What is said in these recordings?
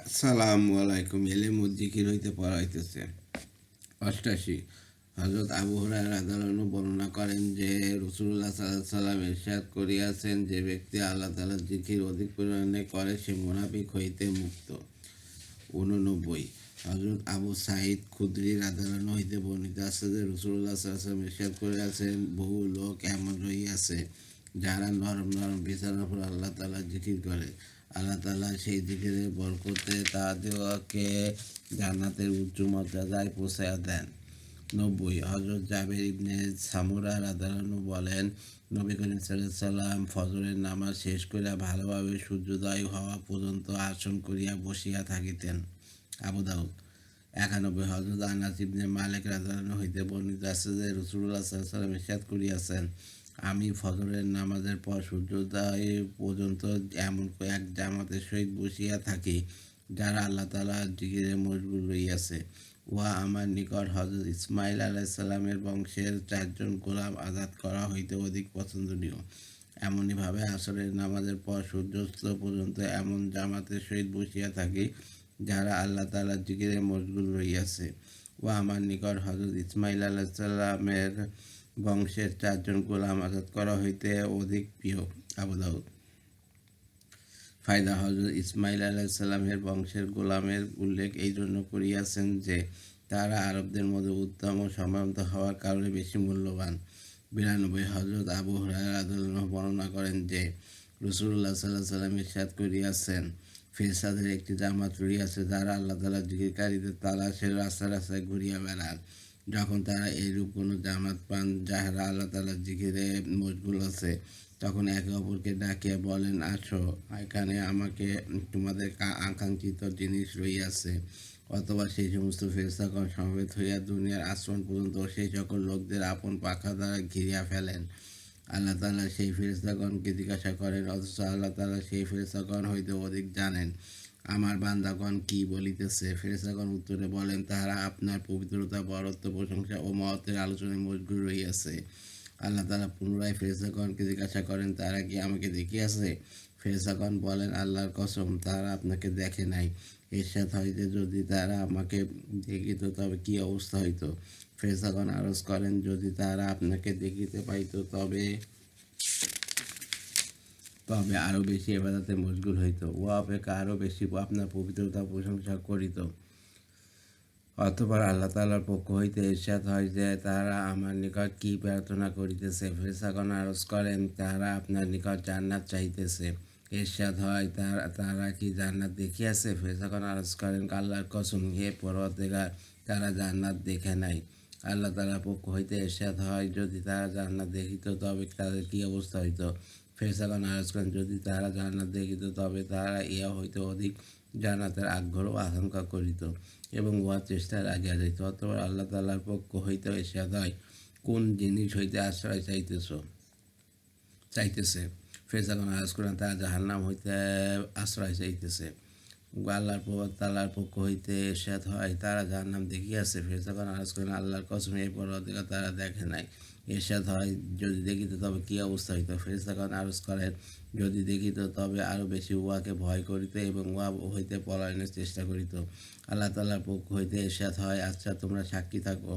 আসসালামু আলাইকুম এলে মসজিকির হইতে পড়াইতেছে অষ্টাশি হজরত আবু রাদিয়াল্লাহু বর্ণনা করেন যে রসুল্লাহ সাল্লাহ সাল্লাম ইরশাদ করিয়াছেন যে ব্যক্তি আল্লাহ তাআলার জিকির অধিক পরিমাণে করে, সে মুনাফিক হইতে মুক্ত। উননব্বই হজরত আবু সাইদ খুদ্রি রাধারানো হইতে বর্ণিত আছে যে রসুল্লাহ সাল্লাম ইরশাদ করিয়াছেন, বহু লোক এমন রহিয়াছে যারা নরম নরম বিছানার উপর আল্লাহ তাআলা জিকির করে। আল্লাহ তাআলা সেই জিকিরের বরকতে তাদেরকে জান্নাতের উচ্চ মর্যাদায় পৌঁছায়া দেন। নব্বই হজরত জাবের ইবনে সামুরা রাদারানু বলেন, নবী করিম সাল্লাম ফজরের নামাজ শেষ করিয়া ভালোভাবে সূর্যোদয় হওয়া পর্যন্ত আসন করিয়া বসিয়া থাকিতেন। আবু দাউদ, একানব্বই হজরত আনাস ইবনে মালিক রাদারানু হইতে বর্ণিত আছে যে রসুল্লাহ সাল্লাম ইরশাদ করিয়াছেন আমি ফজরের নামাজের পর সূর্যোদয় পর্যন্ত এমন এক জামাতের সহিত বসিয়া থাকি, যারা আল্লাহ তালা জিকিরে মজবুর রইয়াছে উহা আমার নিকট হজরত ইসমাইল আলাইসাল্লামের বংশের চারজন গোলাম আজাদ করা হইতে অধিক পছন্দনীয়। এমনইভাবে আসরের নামাজের পর সূর্যাস্ত পর্যন্ত এমন জামাতের সহিত বসিয়া থাকি, যারা আল্লাহ তালার জিকিরে মজগুল রইয়াছে ও আমার নিকট হজরত ইসমাইল আলাইসাল্লামের বংশের চারজন গোলাম আজাদ করা হইতে অধিক প্রিয়। আবু দাউদ। ফায়দা হজরত ইসমাইল আলাইসাল্লামের বংশের গোলামের উল্লেখ এই জন্য করিয়াছেন যে, তারা আরবদের মধ্যে উত্তম ও সম্ভ্রান্ত হওয়ার কারণে বেশি মূল্যবান। বিরানব্বই হজরত আবু আদুল্লাহ বর্ণনা করেন যে রসুল্লাহ সাল্লাহ সাল্লাম ইরশাদ করিয়াছেন। ফেরসাদের একটি জামাত রইয়াছে যারা আল্লাহ তালা জিকিরকারীদের তালাশে রাস্তা রাস্তায় ঘুরিয়া বেড়ান যখন তারা এইরূপ কোনো জামাত পান, যাহারা আল্লাহ তালার জিকিরে মশগুল আছে, তখন একে অপরকে ডাকিয়া বলেন, আসো, এখানে আমাকে তোমাদের আকাঙ্ক্ষিত জিনিস রইয়াছে। অথবা সেই সমস্ত ফেরস্তাগণ সমবেত হইয়া দুনিয়ার আশ্রম পর্যন্ত সেই সকল লোকদের আপন পাখা দ্বারা ঘিরিয়া ফেলেন। আল্লাহ তালা সেই ফেরস্তাগণকে জিজ্ঞাসা করেন, অথচ আল্লাহ তালা সেই ফেরস্তাগণ হইতে অধিক জানেন? আমার বান্দাগণ কি বলিতেছে? ফেরেশতাগণ উত্তরে বলেন, তাহারা আপনার পবিত্রতা, বরত্ব, প্রশংসা ও মহত্বের আলোচনায় মজগুর রইয়াছে আল্লাহ তালা পুনরায় ফেরেশতাগণকে জিজ্ঞাসা করেন, তারা কি আমাকে দেখিয়াছে? ফেরেশতাগণ বলেন, আল্লাহর কসম, তারা আপনাকে দেখে নাই। এরশাদ হইতে যদি তারা আমাকে দেখিত, তবে কি অবস্থা হইতো? ফেরেশতাগণ আরজ করেন, যদি তারা আপনাকে দেখিতে পাইতো, তবে তবে আরও বেশি এবাদাতে মশগুল হইত ও অপেক্ষা আরও বেশি আপনার পবিত্রতা প্রশংসা করিত। অথবা আল্লাহ তালার পক্ষ হইতে ইরশাদ হয় যে, তারা আমার নিকট কি প্রার্থনা করিতেছে? ফেরেশতাগণ আরজ করেন, তারা আপনার নিকট জান্নাত চাইতেছে ইরশাদ হয়, তারা তারা কি জান্নাত দেখিয়াছে? ফেরেশতাগণ আরজ করেন, আল্লাহর কসম, হে পরবর্তীকার তারা জান্নাত দেখে নাই। আল্লাহ তালার পক্ষ হইতে ইরশাদ হয়, যদি তারা জান্নাত দেখিত, তবে তাদের কি অবস্থা হইতো? ফেরেশতাগণ আরজ করেন। যদি তাহারা জান্নাত দেখিত, তবে তাহারা ইয়া হইতে অধিক জান্নাতের আগ্রহ আকাঙ্ক্ষা করিত এবং উহার চেষ্টায় রাজিয়া যাইত। অথবা আল্লাহ তাল্লাহর পক্ষ হইতে হয়, কোন জিনিস হইতে আশ্রয় চাইতেছ? চাইতেছে। ফেরসাগণ আরজ করেন তারা জাহান্নাম হইতে আশ্রয় চাইতেছে। আল্লাহর পর তাল্লাহর পক্ষ হইতে এরশাদ হয়, তারা যার নাম দেখিয়াছে ফেরেশতাগণ আরজ করেন আল্লাহর কসম, এই পরবর্তীকার তারা দেখে নাই। এরশাদ হয় যদি দেখিত, তবে কী অবস্থা হইত? ফেরেশতাগণ আরজ করেন, যদি দেখিত, তবে আরও বেশি উহাকে ভয় করিত এবং উহা হইতে পলায়নের চেষ্টা করিত। আল্লাহ তাল্লাহর পক্ষ হইতে এরশাদ হয় আচ্ছা তোমরা সাক্ষী থাকো।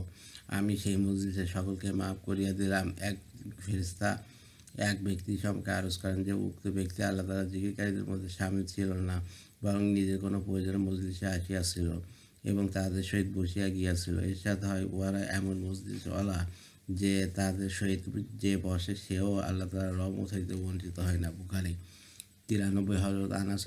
আমি সেই মসজিদে সকলকে মাফ করিয়া দিলাম। এক ফেরিস্তা এক ব্যক্তি সম্পর্কে আরজ করেন যে, উক্ত ব্যক্তি আল্লাহ তালা জিকিরকারীদের মধ্যে সামিল ছিল না। বরং নিজের কোনো প্রয়োজনে মজলিসে আসিয়াছিল এবং তাদের সহিত বসিয়া গিয়াছিল। সাথে হয়, উহারা এমন মসজিদওয়ালা যে তাদের সহিত যে বসে সেও আল্লাহ তালা রহমত হইতে বঞ্চিত হয় না বুখারি। তিরানব্বই হজরত আনাস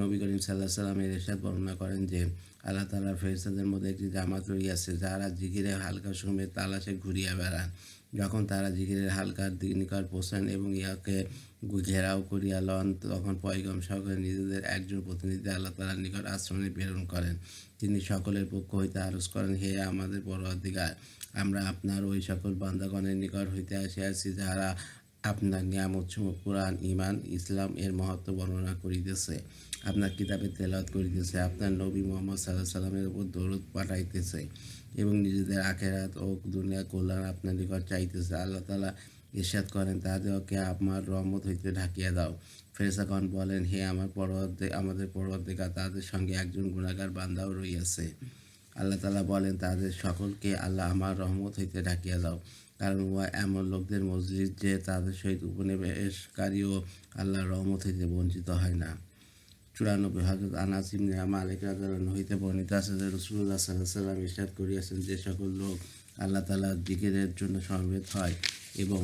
নবী করিম সাল্লাহ সাল্লামের এরশাদ বর্ণনা করেন যে, আল্লাহ তালা ফেরিস্তাদের মধ্যে একটি জামাত রইয়াছে যারা জিগিরে হালকা সময় তালাশে ঘুরিয়া বেড়ান। যখন তারা জিকিরের হালকার নিকট পৌঁছান এবং ইয়াকে ঘেরাও করিয়া লন, তখন পয়গম সকলে নিজেদের একজন প্রতিনিধি আল্লাহ তালার নিকট আশ্রমে প্রেরণ করেন। তিনি সকলের পক্ষ হইতে আরজ করেন, হে আমাদের পরবর্তীকার আমরা আপনার ওই সকল বান্দাগণের নিকট হইতে আসিয়াছি যারা আপনার নিয়ামতসমূহ কোরআন ইমান ইসলাম এর মহত্ব বর্ণনা করিতেছে। আপনার কিতাবে তেলাওয়াত করিতেছে, আপনার নবী মোহাম্মদ সাল্লাহ সাল্লামের উপর দৌলত পাঠাইতেছে। এবং নিজেদের আখেরাত ও দুনিয়া কল্যাণ আপনার নিকট চাইতেছে। আল্লাহ তালা ইরশাদ করেন তাদেরকে আমার রহমত হইতে ঢাকিয়া দাও। ফেরেসাগণ বলেন, হে আমার পরবর্তী, আমাদের পরবর্তীকার তাদের সঙ্গে একজন গুণাগার বান্দাও রইয়াছে। আল্লাহ তালা বলেন, তাদের সকলকে আল্লাহ আমার রহমত হইতে ডাকিয়া দাও। কারণ উহা এমন লোকদের মসজিদ যে তাদের সহিত উপনিবেশকারীও আল্লাহর রহমত হইতে বঞ্চিত হয় না। চুরানব্বই হজরত আনাস ইবনে মালিক রাদিয়াল্লাহু হইতে বর্ণিত আছে যে আলাইহি সাল্লাম ইরশাদ করিয়াছেন যে সকল লোক আল্লাহ তাআলার জিকিরের জন্য সমবেত হয় এবং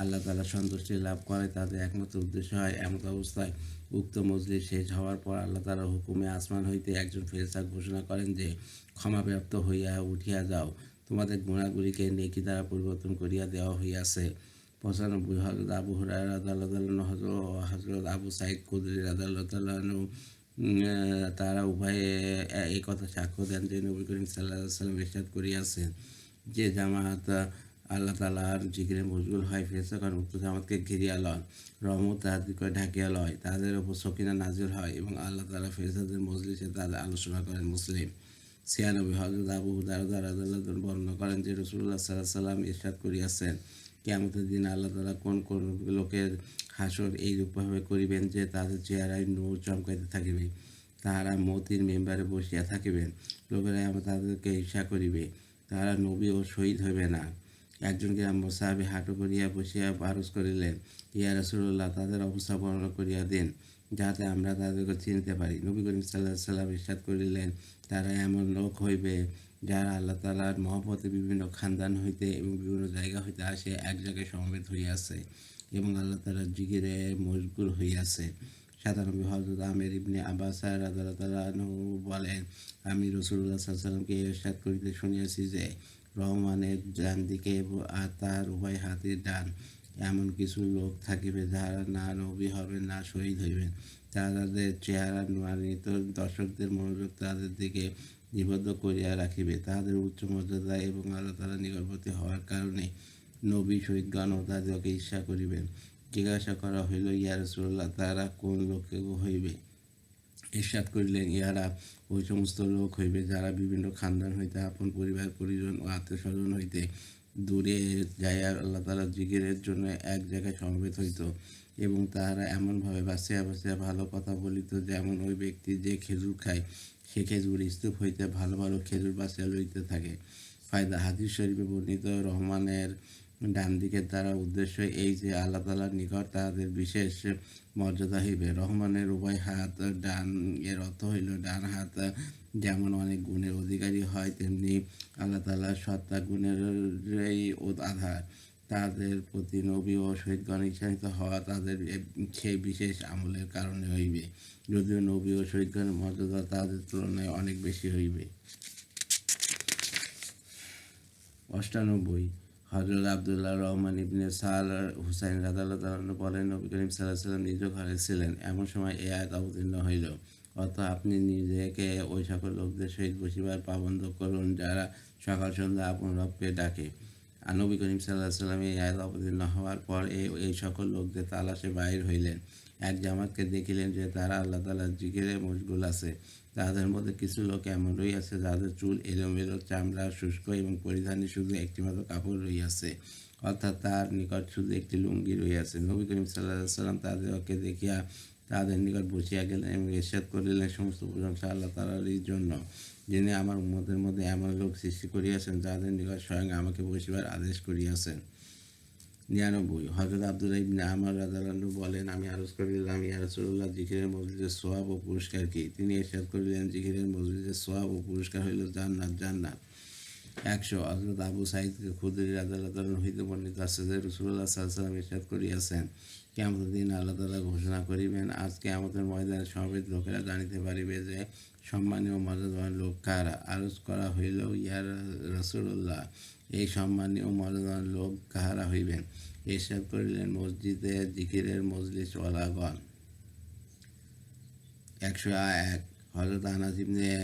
আল্লাহ তাআলা সন্তুষ্টি লাভ করে, তাদের একমাত্র উদ্দেশ্য হয় এমন অবস্থায় উক্ত মজলিস শেষ হওয়ার পর আল্লাহ তাআলার হুকুমে আসমান হইতে একজন ফেরেশতা ঘোষণা করেন যে, ক্ষমাপ্রাপ্ত হইয়া উঠিয়া যাও, তোমাদের গুণাগুলিকে নেকি দ্বারা পরিবর্তন করিয়া দেওয়া হইয়াছে। পঁচানব্বই হজরত আবু হুরায় রাদাল্লাহ হজরত আবু সাইদ কুদরি রাদাল্লাহ তারা উভয়ে এই কথা সাক্ষ্য দেন যে নবী করিম সাল্লাহ সাল্লাম ইরশাদ করিয়াছেন যে জামাত আল্লাহ তালার জিগরে মজগুল হয় ফেরেশতাগণ উক্ত জামাতকে ঘিরিয়া লন রহমত তাহার দিকে ঢাকিয়া লয় তাদের ওপর সকিনা নাজিল হয় এবং আল্লাহ তালা ফেরেশতাদের মজলিসে তাদের আলোচনা করেন মুসলিম। ছিয়ানব্বই হজরত আবু হুদারদার বর্ণনা করেন যে রসুল্লাহ সাল্লাহ সাল্লাম ইরশাদ করিয়াছেন। কেমতের দিন আল্লাহ তালা কোন কোন লোকের হাসর এই রূপভাবে করিবেন যে তাদের চেহারায় নূর চমকাইতে থাকিবে। তাহারা মতির মেম্বারে বসিয়া থাকিবেন। লোকেরা তাদেরকে ঈর্ষা করিবে। তাহারা নবী ও শহীদ হইবে না। একজনকে মোসাহাবি হাঁটু করিয়া বসিয়া আরজ করিলেন, ইয়া রসুল্লাহ তাদের অবস্থা বর্ণনা করিয়া দিন, যাতে আমরা তাদেরকে চিনতে পারি। নবী করিম সাল্লাহ সাল্লাম ইরশাদ করিলেন, তারা এমন লোক হইবে যারা আল্লাহ তালার মহব্বতে বিভিন্ন খানদান হইতে এবং বিভিন্ন জায়গা হইতে আসে, এক জায়গায় সমবেত হইয়াছে এবং আল্লাহ তালার জিগিরে মশগুল হইয়াছে সাধারণত হজরত আমের ইবনে আব্বাস তালাহু বলেন, আমি রসুল্লাহ সাল্লামকে ইরশাদ করিতে শুনিয়াছি যে, রহমানের ডান দিকে আর তার উভয় হাতের ডান এমন কিছু লোক থাকিবে যারা না নবী হবেন, না শহীদ হইবেন। তাদের চেহারা নুয়ান্বিত দর্শকদের মনোযোগ তাদের দিকে নিবদ্ধ করিয়া রাখিবে। তাহাদের উচ্চ মর্যাদা এবং আল্লাহ তালা নিকটবর্তী হওয়ার কারণে নবী শহীদগণ ও তাদেরকে ঈর্ষা করিবেন। জিজ্ঞাসা করা হইল, ইয়া রসুল্লাহ তারা কোন লোকে হইবে? ইরশাদ করিলেন ইহারা ওই সমস্ত লোক হইবে যারা বিভিন্ন খানদান হইতে, আপন পরিবার, পরিজন ও আত্মীয় স্বজন হইতে দূরে যাইয়া আল্লাহ তালা জিগিরের জন্য এক জায়গায় সমবেত হইত। এবং তাহারা এমনভাবে বাঁচিয়া বাঁচিয়া ভালো কথা বলিত যেমন ওই ব্যক্তি যে খেজুর খায়, সে খেজুর স্তূপ হইতে ভালো ভালো খেজুর বাঁচিয়া লইতে থাকে। ফায়দা হাদিস শরীফে বর্ণিত, রহমানের ডান দিকের দ্বারা উদ্দেশ্য এই যে আল্লাহ তালার নিকট তাহাদের বিশেষ মর্যাদা হইবে। রহমানের উভয় হাত ডান, এর অর্থ হইল ডান হাত যেমন অনেক গুণের অধিকারী হয়, তেমনি আল্লাহ তালার সত্তা গুণের আধার। তাদের প্রতি নবী ও শহীদগণ ঈর্ষান্বিত হওয়া তাদের সেই বিশেষ আমলের কারণে হইবে। যদিও নবী ও শহীদগণের মর্যাদা তাদের তুলনায় অনেক বেশি হইবে। অষ্টানব্বই। হজরত আবদুল্লাহ রহমান ইবনে সাল হুসাইন রাদাল্লাহ বলেন, নবী করিম সাল্লাহ সাল্লাম নিজ ঘরে ছিলেন। এমন সময় এ আয়াত অবতীর্ণ হইল। অত আপনি নিজেকে ওই সকল লোকদের সহিত বসিবার পাবন্ধ করুন যারা সকাল সন্ধ্যা আপন রবকে ডাকে। আর নবী করিম সাল্লাহ সাল্লাম এই আয়াত অবতীর্ণ হওয়ার পর এই সকল লোকদের তালাশে বাইর হইলেন। এক জামাতকে দেখিলেন যে তারা আল্লাহ তালার জিকিরে মশগুল আছে। তাদের মধ্যে কিছু লোক এমন রইয়াছে যাদের চুল এলোমেলো, চামড়া শুষ্ক এবং পরিধানে শুধু একটিমাত্র কাপড় রইয়াছে অর্থাৎ তার নিকট শুধু একটি লুঙ্গি রইয়াছে নবী করিম সাল্লাহ সাল্লাম তাদেরকে দেখিয়া তাদের নিকট বসিয়া গেলেন এবং ইরশাদ করিলেন সমস্ত প্রশংসা আল্লাহ তালারই জন্য। যিনি আমার উম্মতের মধ্যে এমন লোক সৃষ্টি করিয়াছেন, যাদের নিকট স্বয়ং আমাকে বসিবার আদেশ করিয়াছেন। নিরানব্বই। হজরত আব্দুল্লাহ ইবনে আমার রাদালান্নু বলেন, আমি আরজ করিলাম, ইয়া রাসূলুল্লাহ, জিকিরের মসজিদের সোয়াব ও পুরস্কার কি? তিনি এরশাদ করিলেন, জিকিরের মসজিদের সোয়াব ও পুরস্কার হইল জান্নাত জান্নাত। একশো হজরত আবু সাইদ খুদরি রাদাল্লাহ হইতে বর্ণিত আছে যে রসুল্লাহ সাল্লাম ইরশাদ করিয়াছেন কেমন দিন আল্লাহ তালা ঘোষণা করিবেন আজকে আমাদের ময়দানে সমবেত লোকেরা জানিতে পারিবে যে সম্মানীয় মর্যাদাবান লোক কারা? আরজ করা হইল ইয়ার রসুল্লাহ এই সম্মানীয় মর্যাদাবান লোক কাহারা হইবেন? এসব করিলেন মসজিদে জিকিরের মজলিস ওয়ালাগণ একশো এক হজরত আনাস ইবনে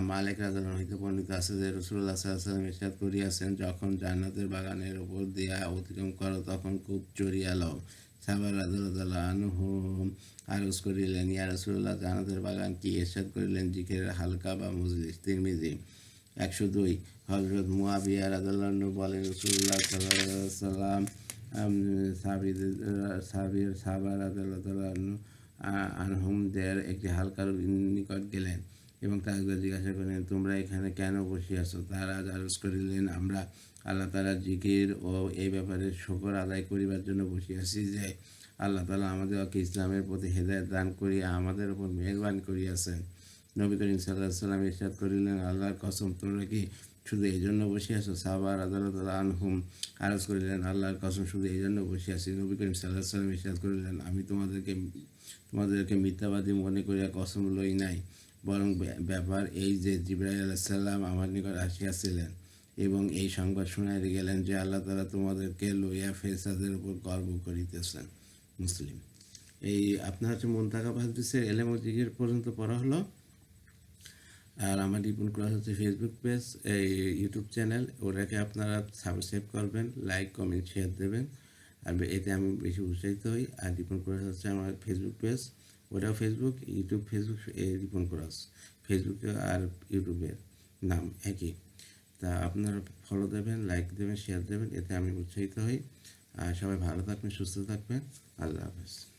মালিক রাদিয়াল্লাহু হইতে বর্ণিত আছে যে আলাইহি ওয়াসাল্লাম ইরশাদ করিয়াছেন, যখন জান্নাতের বাগানের উপর দিয়া অতিক্রম করো, তখন খুব চড়িয়া লও সাবার রাদিয়াল্লাহু আনহু আরজ করিলেন, ইয়া রাসূলুল্লাহ, জান্নাতের বাগান কি? ইরশাদ করিলেন জিকিরের হালকা বা মজলিস। তিরমিজি একশো দুই। হজরত মুয়াবিয়া আনহু বলেন, রাসূলুল্লাহ সাল্লাল্লাহু আলাইহি ওয়াসাল্লাম সাবির সাবির সাবার আ- আনহুমদের একটি হালকার নিকট গেলেন এবং তাদের জিজ্ঞাসা করলেন, তোমরা এখানে কেন বসে আছো? তারা আরজ করিলেন, আমরা আল্লাহ তালা জিকির ও এই ব্যাপারে শকর আদায় করিবার জন্য বসে আছি যে আল্লাহ তালা আমাদেরকে ইসলামের প্রতি হেদায়ত দান করিয়া আমাদের উপর মেহরবান করিয়াছেন। নবী করিম সাল্লাহ সাল্লাম ইরশাদ করিলেন, আল্লাহর কসম তোমরা কি শুধু এই জন্য বসে আছো? সাবার আদালত আনহুম আরজ করিলেন, আল্লাহর কসম শুধু এই জন্য বসে আছি। নবী করিম সাল্লাহ সাল্লাম ইরশাদ করিলেন, আমি তোমাদেরকে তোমাদেরকে মিথ্যাবাদী মনে করিয়া কসম লই নাই। বরং ব্য- ব্যাপার এই যে জিব্রাইল আলাইসাল্লাম আমার নিকট আসিয়াছিলেন এবং এই সংবাদ শুনাই গেলেন যে আল্লাহ তালা তোমাদেরকে লইয়া ফেসাদের উপর গর্ব করিতেছেন। মুসলিম, এই আপনার হচ্ছে মন্তাকা বাহাদিসের এলেম ও জিগির পর্যন্ত পড়া হলো। আর আমার রিপন ক্লাস হচ্ছে ফেসবুক পেজ এই ইউটিউব চ্যানেল ওটাকে আপনারা সাবস্ক্রাইব করবেন লাইক কমেন্ট শেয়ার দেবেন। আর এতে আমি বেশি উৎসাহিত হই। আর রিপন ক্লাস হচ্ছে আমার ফেসবুক পেজ ওটাও Facebook YouTube Facebook Ripon class ফেসবুকে আর ইউটিউবের নাম একই। তা আপনারা ফলো দেবেন লাইক দেবেন শেয়ার দেবেন, এতে আমি উৎসাহিত হই। আর সবাই ভালো থাকবেন, সুস্থ থাকবেন। আল্লাহ হাফেজ।